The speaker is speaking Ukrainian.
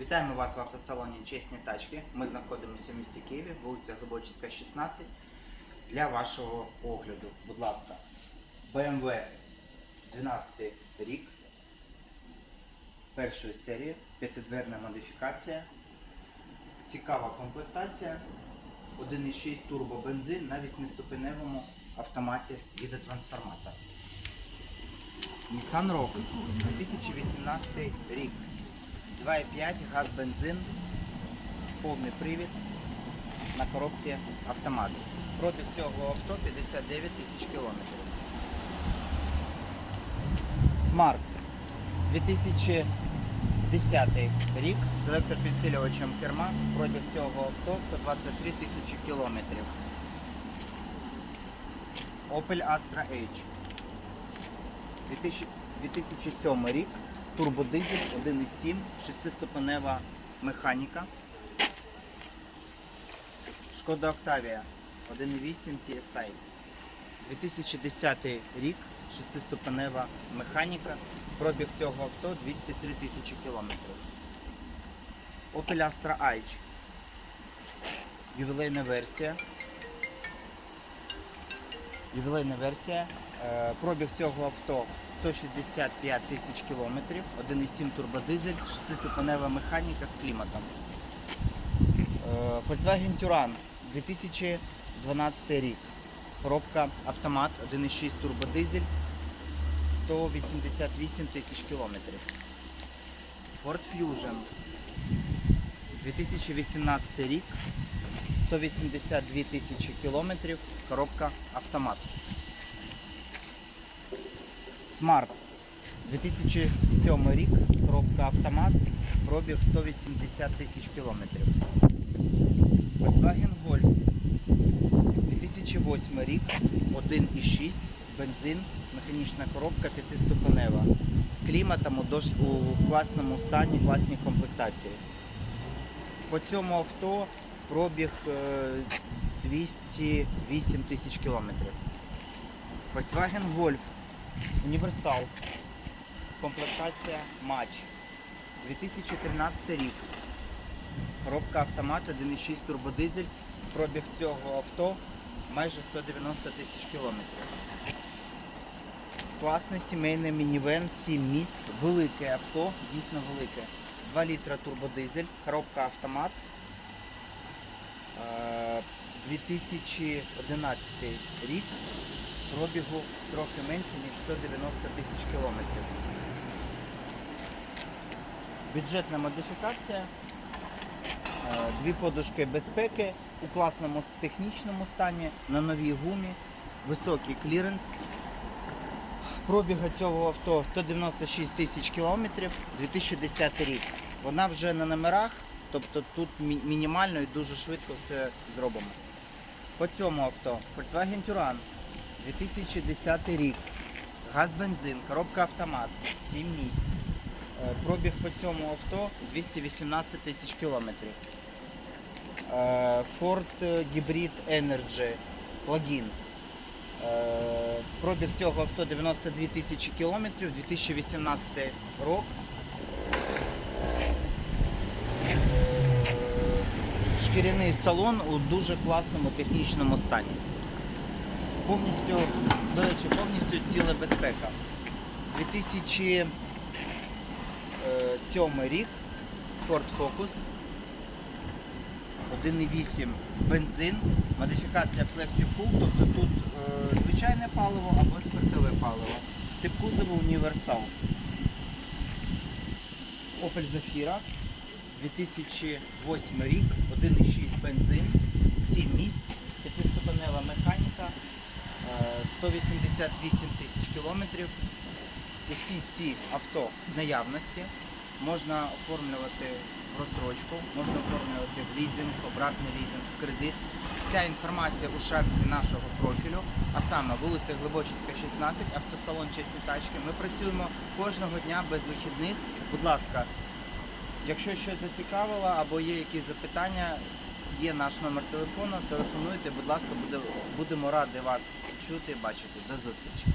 Вітаємо вас в автосалоні Чесні тачки. Ми знаходимося в місті Києві, вулиця Глибочицька, 16. Для вашого огляду, будь ласка, BMW 12 рік першої серії, п'ятидверна модифікація, цікава комплектація, 1,6 турбобензин на 8-ступеневому автоматі гідротрансформатор. Nissan Rogue 2018 рік. 2,5 газ бензин, повний привід на коробці автомат. Пробіг цього авто 59 тисяч кілометрів. Smart 2010 рік з електропідсилювачем керма. Пробіг цього авто 123 тисячі кілометрів. Opel Astra H 2000 2007 рік. Турбодизель 1,7, 6-ступенева механіка. Шкода Octavia 1,8 TSI. 2010 рік, 6-ступенева механіка. Пробіг цього авто 203 тисячі кілометрів. Opel Astra H. Ювілейна версія. Ювілейна версія. Е, Пробіг цього авто 165 тисяч кілометрів, 1,7 турбодизель, 6-ступенева механіка з кліматом. Е, Volkswagen Touran 2012 рік. Коробка автомат 1,6 турбодизель, 188 тисяч кілометрів. Ford Fusion 2018 рік, 182 тисячі кілометрів, коробка автомат. Smart 2007 рік, коробка автомат, пробіг 180 тисяч кілометрів. Volkswagen Golf 2008 рік, 1,6, бензин, механічна коробка 5-ступенева. З кліматом у, дос- у класному стані, класній комплектації. По цьому авто пробіг е, 208 тисяч кілометрів. Volkswagen Golf Універсал. Комплектація матч. 2013 рік. Коробка автомат 1,6 турбодизель. Пробіг цього авто майже 190 тисяч кілометрів. Класний сімейний мінівен, 7 місць, велике авто, дійсно велике. 2 літра турбодизель, коробка автомат. Е, 2011 рік пробігу трохи менше, ніж 190 тисяч кілометрів. Бюджетна модифікація, е, дві подушки безпеки у класному технічному стані, на новій гумі, високий кліренс. Пробіга цього авто 196 тисяч кілометрів, 2010 рік. Вона вже на номерах, тобто тут мінімально і дуже швидко все зробимо. По цьому авто Volkswagen Touran 2010 рік. Газ бензин, коробка автомат, 7 місць. Е, Пробіг по цьому авто 218 тисяч кілометрів. Е, Ford Hybrid Energy плагін. Е, Пробіг цього авто 92 тисячі кілометрів, 2018 рок. Е, Шкіряний салон у дуже класному технічному стані повністю, до речі, повністю ціла безпека. 2007 рік Ford Focus 1,8 бензин, модифікація Flexi Full, тобто тут е, звичайне паливо або спиртове паливо. Тип кузову універсал. Opel Zafira 2008 рік, 1,6 бензин, 7 місць, 5-ступенева механіка, е, 188 тисяч кілометрів. Усі ці авто в наявності. Можна оформлювати в розстрочку, можна оформлювати в лізинг, обратний лізинг, в кредит. Вся інформація у шапці нашого профілю, а саме вулиця Глибочицька, 16, автосалон Чесні тачки. Ми працюємо кожного дня без вихідних. Будь ласка, Якщо щось зацікавило або є якісь запитання, є наш номер телефону, телефонуйте, будь ласка, будемо раді вас чути бачити. До зустрічі.